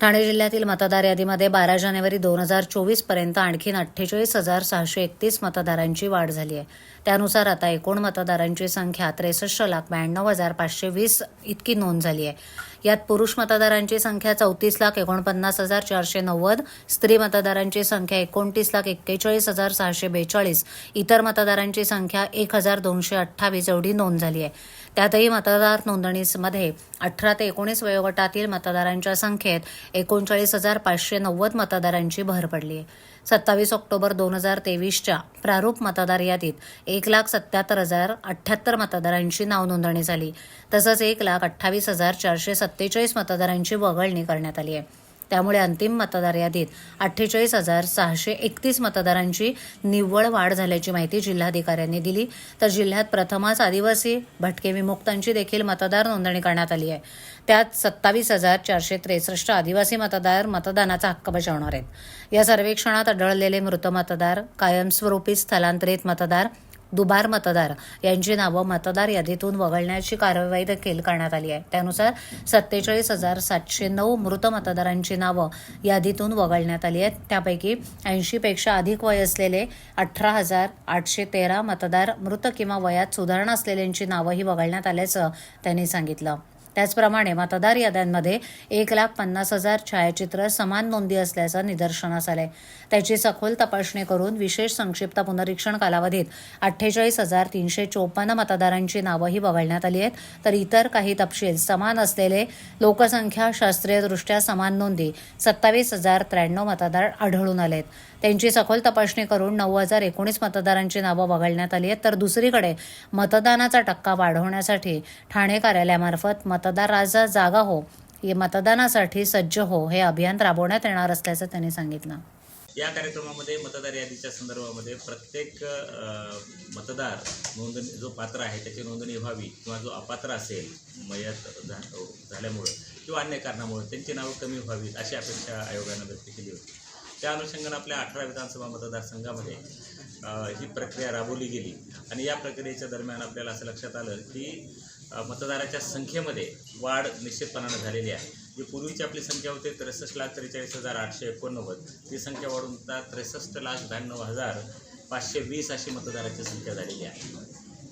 ठाणे जिल्ह्यातील मतदार यादीमध्ये बारा जानेवारी दोन हजार चोवीसपर्यंत आणखीन अठ्ठेचाळीस हजार सहाशे एकतीस मतदारांची वाढ झाली आहे. त्यानुसार आता एकूण मतदारांची संख्या त्रेसष्ट लाख ब्याण्णव हजार पाचशे वीस इतकी नोंद झाली आहे. यात पुरुष मतदारांची संख्या चौतीस लाख एकोणपन्नास हजार चारशे नव्वद स्त्री मतदारांची संख्या एकोणतीस लाख एक्केचाळीस हजार सहाशे बेचाळीस इतर मतदारांची संख्या एक हजार दोनशे अठ्ठावीस एवढी नोंद झाली आहे. त्यातही मतदार नोंदणीमध्ये अठरा ते एकोणीस वयोगटातील मतदारांच्या संख्येत एकोणचाळीस हजार पाचशे नव्वद मतदारांची भर पडली आहे. सत्तावीस ऑक्टोबर दोन हजार तेवीसच्या प्रारूप मतदार यादीत एक लाख सत्याहत्तर हजार अठ्ठ्याहत्तर मतदारांची नाव नोंदणी झाली. तसंच एक लाख अठ्ठावीस हजार चारशे सत्तर सत्तेचाळीस मतदारांची वगळणी करण्यात आली आहे. त्यामुळे अंतिम मतदार यादीत अठ्ठेचाळीस हजार सहाशे एकतीस मतदारांची निव्वळ वाढ झाल्याची माहिती जिल्हाधिकाऱ्यांनी दिली. तर जिल्ह्यात प्रथमच आदिवासी भटके विमुक्तांची देखील मतदार नोंदणी करण्यात आली आहे. त्यात सत्तावीस हजार चारशे त्रेसष्ट आदिवासी मतदार मतदानाचा हक्क बजावणार आहेत. या सर्वेक्षणात आढळलेले मृत मतदार कायमस्वरूपी स्थलांतरित मतदार दुबार मतदार. यांची नावं मतदार यादीतून वगळण्याची कारवाई देखील करण्यात आली आहे. त्यानुसार सत्तेचाळीस हजार सातशे नऊ मृत मतदारांची नावं यादीतून वगळण्यात आली आहेत. त्यापैकी ऐंशीपेक्षा अधिक वय असलेले अठरा हजार आठशे तेरा मतदार मृत किंवा वयात सुधारणा असलेल्यांची नावंही वगळण्यात आल्याचं त्यांनी सांगितलं. त्याचप्रमाणे मतदार याद्यांमध्ये एक लाख पन्नास हजार छायाचित्र समान नोंदी असल्याचं निदर्शनास आलंय. त्याची सखोल तपासणी करून विशेष संक्षिप्त पुनरीक्षण कालावधीत अठ्ठेचाळीस हजार तीनशे चोपन्न मतदारांची नावंही वगळण्यात आली आहेत. तर इतर काही तपशील समान असलेले लोकसंख्या शास्त्रीयदृष्ट्या समान नोंदी सत्तावीस हजार त्र्याण्णव मतदार आढळून आलेत त्यांची सखोल तपासणी करून नऊ हजार एकोणीस मतदारांची नावं वगळण्यात आली आहेत. तर दुसरीकडे मतदानाचा टक्का वाढवण्यासाठी ठाणे कार्यालयामार्फत मतदार राजा जागा हो मतदानासाठी सज्ज हो हे अभियान राबवण्यात येणार असल्याचं त्यांनी सांगितलं. या कार्यक्रमामध्ये मतदार यादीच्या संदर्भामध्ये प्रत्येक मतदार नोंदणी जो पात्र आहे त्याची नोंदणी व्हावी किंवा जो अपात्र असेल मयत झा झाल्यामुळं किंवा अन्य कारणामुळे त्यांची नावं कमी व्हावीत अशी अपेक्षा आयोगानं व्यक्त केली होती. त्या अनुषंगानं आपल्या अठरा विधानसभा मतदारसंघामध्ये ही प्रक्रिया राबवली गेली. आणि या प्रक्रियेच्या दरम्यान आपल्याला असं लक्षात आलं की मतदाराच्या संख्येमध्ये वाढ निश्चितपणानं झालेली आहे. जी पूर्वीची आपली संख्या होती त्रेसष्ट लाख त्रेचाळीस हजार आठशे एकोणनव्वद. ती संख्या वाढून त्रेसष्ट लाख ब्याण्णव हजार पाचशे वीस अशी मतदाराची संख्या झालेली आहे.